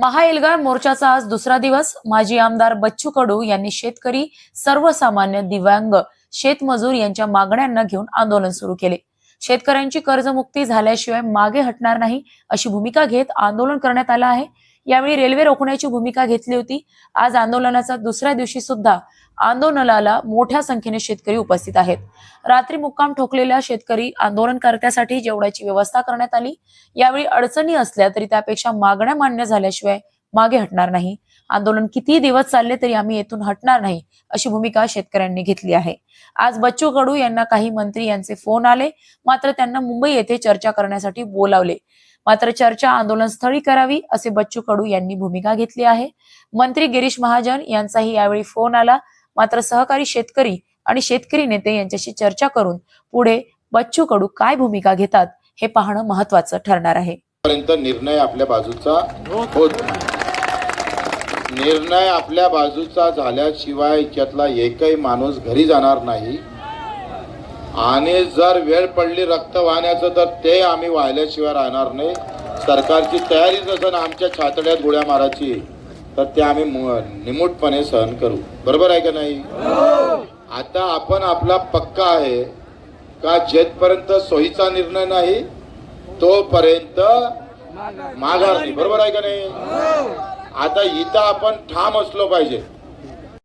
महाएल्गार मोर्चाचा आज दुसरा दिवस. माजी आमदार बच्चू कडू यांनी शेतकरी सर्वसामान्य दिव्यांग शेतमजूर यांच्या मागण्यांना घेऊन आंदोलन सुरू केले. शेतकऱ्यांची कर्जमुक्ती झाल्याशिवाय मागे हटणार नाही अशी भूमिका घेत आंदोलन करण्यात आलं आहे. यावेळी रेल्वे रोखण्याची भूमिका घेतली होती. आज आंदोलनाचा दुसऱ्या दिवशी सुद्धा आंदोलनाला मोठ्या संख्येने शेतकरी उपस्थित आहेत. रात्री मुक्काम ठोकलेल्या शेतकरी आंदोलनकर्त्यासाठी जेवणाची व्यवस्था करण्यात आली. यावेळी अडचणी असल्या तरी त्यापेक्षा मागण्या मान्य झाल्याशिवाय मागे हटणार नाही. आंदोलन किती दिवस चालले तरी आम्ही येथून हटणार नाही अशी भूमिका शेतकऱ्यांनी घेतली आहे. आज बच्चू कडू यांना काही मंत्री यांचे फोन आले. मात्र त्यांना मुंबई येथे चर्चा करण्यासाठी बोलावले. मात्र चर्चा आंदोलनस्थळी करावी असे बच्चू कडू यांनी भूमिका घेतली आहे. मंत्री गिरीश महाजन यांचाही यावेळी फोन आला. मात्र सहकारी शेतकरी आणि शेतकरी नेते यांच्याशी चर्चा करून पुढे बच्चू कडू काय भूमिका घेतात हे पाहणं महत्वाचं ठरणार आहे. पर्यंत निर्णय आपल्या बाजूचा होत नाही. निर्णय आपल्या बाजूचा झाल्याशिवाय याच्यातला एकही माणूस घरी जाणार नाही. आणि जर वेळ पडली रक्त वाहण्याचं तर ते आम्ही वाहिल्याशिवाय राहणार नाही. सरकारची तयारीच असेल आमच्या छातड्यात गोळ्या मारायची तर ते आम्ही मु- निमूटपणे सहन करू. बरोबर आहे का नाही? आता आपण आपला पक्का आहे का जेथपर्यंत सोयीचा निर्णय नाही तोपर्यंत माघार नाही. बरोबर आहे का नाही? आता इथं आपण ठाम असलो पाहिजे.